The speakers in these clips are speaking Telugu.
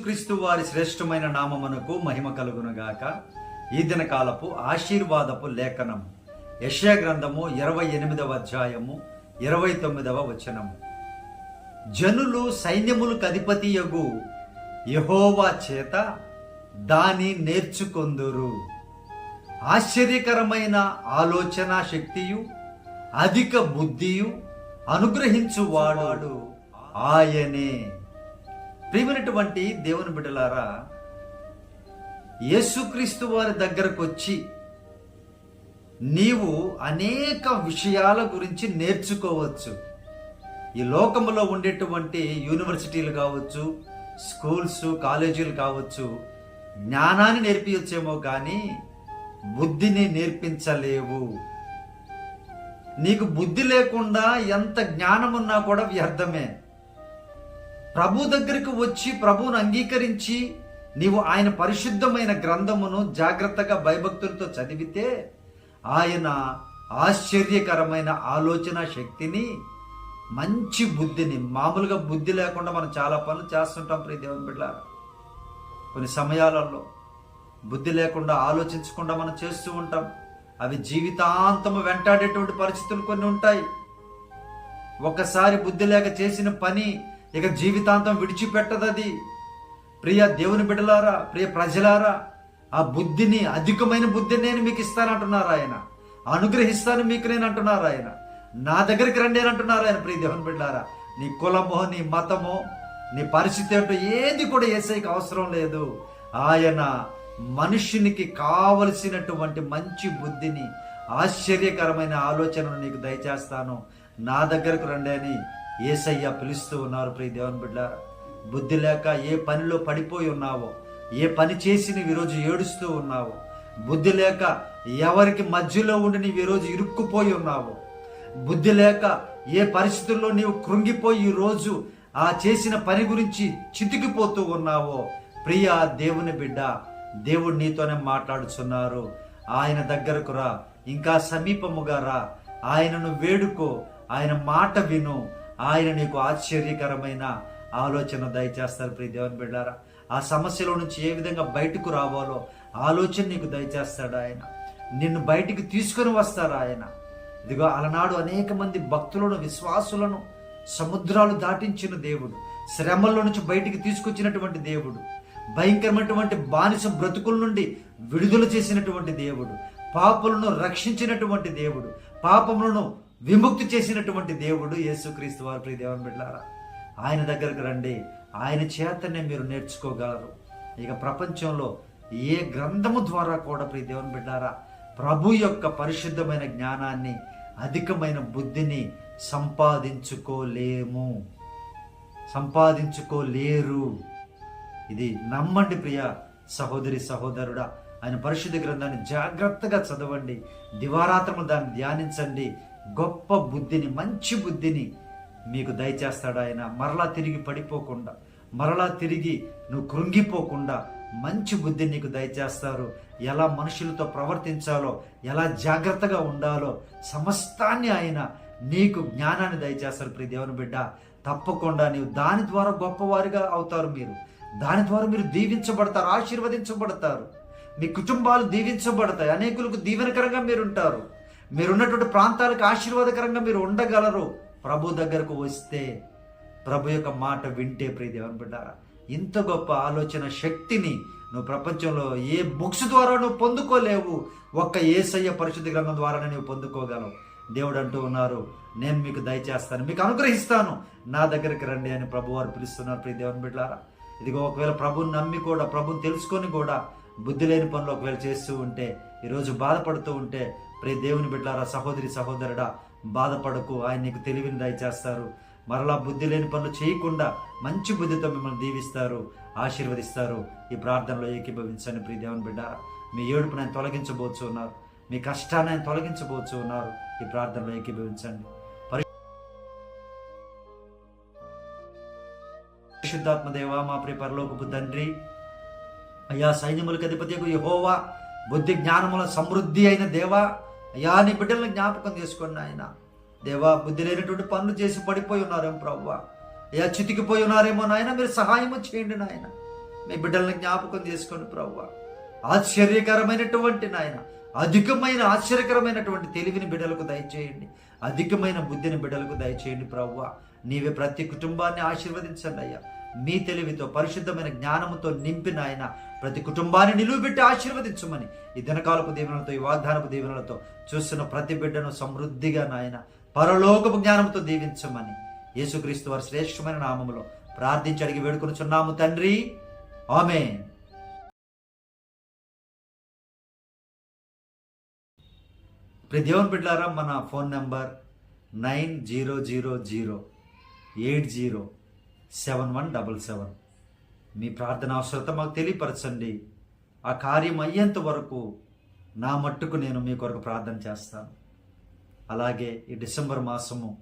యేసుక్రీస్తు వారి శ్రేష్టమైన నామమునకు మహిమ కలుగునుగాక. ఈ దిన కాలపు ఆశీర్వాదపు లేఖనం యెషయా గ్రంథము ఇరవై ఎనిమిదవ అధ్యాయము ఇరవై తొమ్మిదవ వచనము. జనులు సైన్యములకు అధిపతియగు యహోవా చేత దాని నేర్చుకొందురు. ఆశ్చర్యకరమైన ఆలోచన శక్తియు అధిక బుద్ధియు అనుగ్రహించువాడు. ఆయనే. ప్రియమైనటువంటి దేవుని బిడ్డలారా యేసుక్రీస్తు వారి దగ్గరకు వచ్చి నీవు అనేక విషయాల గురించి నేర్చుకోవచ్చు. ఈ లోకంలో ఉండేటువంటి యూనివర్సిటీలు కావచ్చు స్కూల్స్ కాలేజీలు కావచ్చు జ్ఞానాన్ని నేర్పించేమో కానీ బుద్ధిని నేర్పించలేవు. నీకు బుద్ధి లేకుండా ఎంత జ్ఞానం ఉన్నా కూడా వ్యర్థమే. ప్రభు దగ్గరికి వచ్చి ప్రభువును అంగీకరించి నీవు ఆయన పరిశుద్ధమైన గ్రంథమును జాగ్రత్తగా భయభక్తులతో చదివితే ఆయన ఆశ్చర్యకరమైన ఆలోచన శక్తిని మంచి బుద్ధిని మామూలుగా బుద్ధి లేకుండా మనం చాలా పనులు చేస్తుంటాం ప్రియ దేవుని బిడ్డారా కొన్ని సమయాలలో బుద్ధి లేకుండా ఆలోచించకుండా మనం చేస్తూ ఉంటాం. అవి జీవితాంతము వెంటాడేటువంటి పరిస్థితులు కొన్ని ఉంటాయి. ఒక్కసారి బుద్ధి లేక చేసిన పని ఇక జీవితాంతం విడిచిపెట్టదది. ప్రియ దేవుని బిడ్డలారా ప్రియ ప్రజలారా ఆ బుద్ధిని అధికమైన బుద్ధిని నేను మీకు ఇస్తానంటున్నారు ఆయన. అనుగ్రహిస్తాను మీకు నేను అంటున్నారు ఆయన. నా దగ్గరికి రండి అని అంటున్నారు ఆయన ప్రియ దేవుని బిడ్డలారా. నీ కులమో నీ మతమో నీ పరిస్థితి ఏంటో ఏది కూడా ఏసైకి అవసరం లేదు. ఆయన మనుషునికి కావలసినటువంటి మంచి బుద్ధిని ఆశ్చర్యకరమైన ఆలోచనను నీకు దయచేస్తాను. నా దగ్గరకు రండి అని ఏసయ్య పిలుస్తూ ఉన్నారు ప్రియ దేవుని బిడ్డ బుద్ధి లేక ఏ పనిలో పడిపోయి ఉన్నావో ఏ పని చేసి నీవు ఈరోజు ఏడుస్తూ ఉన్నావో బుద్ధి లేక ఎవరికి మధ్యలో ఉండి నీవు ఈరోజు ఇరుక్కుపోయి ఉన్నావో బుద్ధి లేక ఏ పరిస్థితుల్లో నీవు కృంగిపోయి ఈరోజు ఆ చేసిన పని గురించి చితికిపోతూ ఉన్నావో ప్రియ దేవుని బిడ్డ దేవుడు నీతోనే మాట్లాడుచున్నారు. ఆయన దగ్గరకు రా ఇంకా సమీపముగా రా. ఆయనను వేడుకో ఆయన మాట విను. ఆయన నీకు ఆశ్చర్యకరమైన ఆలోచన దయచేస్తారు ప్రియ దేవుని బిడ్డారా. ఆ సమస్యలో నుంచి ఏ విధంగా బయటకు రావాలో ఆలోచన నీకు దయచేస్తాడు ఆయన. నిన్ను బయటికి తీసుకుని వస్తారు ఆయన. ఇదిగో అలనాడు అనేక మంది భక్తులను విశ్వాసులను సముద్రాలు దాటించిన దేవుడు శ్రమల్లో నుంచి బయటికి తీసుకొచ్చినటువంటి దేవుడు భయంకరమైనటువంటి బానిస బ్రతుకుల నుండి విడుదల చేసినటువంటి దేవుడు పాపులను రక్షించినటువంటి దేవుడు పాపములను విముక్తి చేసినటువంటి దేవుడు యేసుక్రీస్తు వారి ప్రియ దేవం బిడ్డారా ఆయన దగ్గరకు రండి. ఆయన చేతనే మీరు నేర్చుకోగలరు. ఇక ప్రపంచంలో ఏ గ్రంథము ద్వారా కూడా ప్రియ దేవుని బిడ్డారా ప్రభు యొక్క పరిశుద్ధమైన జ్ఞానాన్ని అధికమైన బుద్ధిని సంపాదించుకోలేము. సంపాదించుకోలేరు. ఇది నమ్మండి ప్రియ సహోదరి సహోదరుడా. ఆయన పరిశుద్ధ గ్రంథాన్ని జాగ్రత్తగా చదవండి. దివారాత్రము దాన్ని ధ్యానించండి. గొప్ప బుద్ధిని మంచి బుద్ధిని మీకు దయచేస్తాడు ఆయన. మరలా తిరిగి పడిపోకుండా మరలా తిరిగి నువ్వు కృంగిపోకుండా మంచి బుద్ధి నీకు దయచేస్తారు. ఎలా మనుషులతో ప్రవర్తించాలో ఎలా జాగ్రత్తగా ఉండాలో సమస్తాన్ని ఆయన నీకు జ్ఞానాన్ని దయచేస్తారు. ప్రతి దేవుని బిడ్డ తప్పకుండా నీవు దాని ద్వారా గొప్పవారిగా అవుతారు మీరు. దాని ద్వారా మీరు దీవించబడతారు ఆశీర్వదించబడతారు. మీ కుటుంబాలు దీవించబడతాయి అనేకులకు దీవెనకరంగా మీరు ఉంటారు మీరున్నటువంటి ప్రాంతాలకు ఆశీర్వాదకరంగా మీరు ఉండగలరు. ప్రభు దగ్గరకు వస్తే ప్రభు యొక్క మాట వింటే ప్రియ బిడ్డారా ఇంత గొప్ప ఆలోచన శక్తిని నువ్వు ప్రపంచంలో ఏ బుక్స్ ద్వారా నువ్వు పొందుకోలేవు. ఒక్క ఏసయ్య పరిశుద్ధి గ్రంథం ద్వారానే నువ్వు పొందుకోగలవు. దేవుడు అంటూ ఉన్నారు నేను మీకు దయచేస్తాను మీకు అనుగ్రహిస్తాను. నా దగ్గరికి రండి అని ప్రభు వారు పిలుస్తున్నారు ప్రియ దేవుని బిడ్డారా. ఇదిగో ఒకవేళ ప్రభుని నమ్మి కూడా ప్రభుని తెలుసుకొని కూడా బుద్ధి లేని పనులు ఒకవేళ చేస్తూ ఉంటే ఈరోజు బాధపడుతూ ఉంటే ప్రే దేవుని బిడ్డారా సహోదరి సహోదరుడా బాధపడకు ఆయన నీకు తెలివిని దయచేస్తారు. మరలా బుద్ధి లేని పనులు చేయకుండా మంచి బుద్ధితో మిమ్మల్ని దీవిస్తారు ఆశీర్వదిస్తారు. ఈ ప్రార్థనలో ఏకీభవించండి ప్రియ దేవుని బిడ్డారా. మీ ఏడుపు ఆయన తొలగించబోచు ఉన్నారు మీ కష్టాన్ని ఆయన తొలగించబోచు ఉన్నారు ఈ ప్రార్థనలో ఏకీభవించండి. పరిశుద్ధాత్మ దేవ మా ప్రియ పరలోకపు తండ్రి అయ్యా సైన్యములకు అధిపతి యహోవా బుద్ధి జ్ఞానముల సమృద్ధి అయిన దేవా అయ్యా నీ బిడ్డలను జ్ఞాపకం చేసుకోండి ఆయన దేవా బుద్ధి లేనటువంటి పనులు చేసి పడిపోయి ఉన్నారేమో ప్రవ్వా. అయ్యా చితికిపోయి ఉన్నారేమో నాయన. మీరు సహాయం చేయండి నాయన. మీ బిడ్డలను జ్ఞాపకం చేసుకోండి ప్రభు ఆశ్చర్యకరమైనటువంటి నాయన అధికమైన ఆశ్చర్యకరమైనటువంటి తెలివిని బిడ్డలకు దయచేయండి. అధికమైన బుద్ధిని బిడ్డలకు దయచేయండి ప్రవ్వ. నీవే ప్రతి కుటుంబాన్ని ఆశీర్వదించండి అయ్యా. మీ తెలివితో పరిశుద్ధమైన జ్ఞానముతో నింపిన ఆయన ప్రతి కుటుంబాన్ని నిలువబెట్టి ఆశీర్వదించమని ఈ దినకాలపు దీవెనలతో ఈ వాగ్దానపు దీవెనలతో చూస్తున్న ప్రతి బిడ్డను సమృద్ధిగా నాయన పరలోకపు జ్ఞానంతో దీవించమని యేసుక్రీస్తు వారి శ్రేష్టమైన నామములో ప్రార్థించి అడిగి వేడుకొనుచున్నాము తండ్రి. ఆమె ప్రతి దేవన్ బిడ్డారా మన phone number nine zero zero zero eight zero seven one double seven. మీ ప్రార్థన అవసరత మాకు తెలియపరచండి. ఆ కార్యం అయ్యేంత వరకు నా మట్టుకు నేను మీ కొరకు ప్రార్థన చేస్తాను. అలాగే ఈ డిసెంబర్ మాసము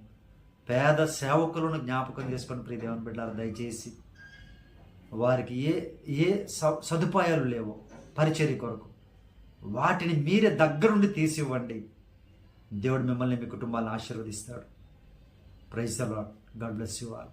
పేద సేవకులను జ్ఞాపకం చేసుకొని ప్రీ దేవుని బిడ్డారు దయచేసి వారికి ఏ ఏ సదుపాయాలు లేవో పరిచర్య కొరకు వాటిని మీరే దగ్గరుండి తీసివ్వండి. దేవుడు మిమ్మల్ని మీ కుటుంబాలను ఆశీర్వదిస్తాడు. Praise the lord God bless you all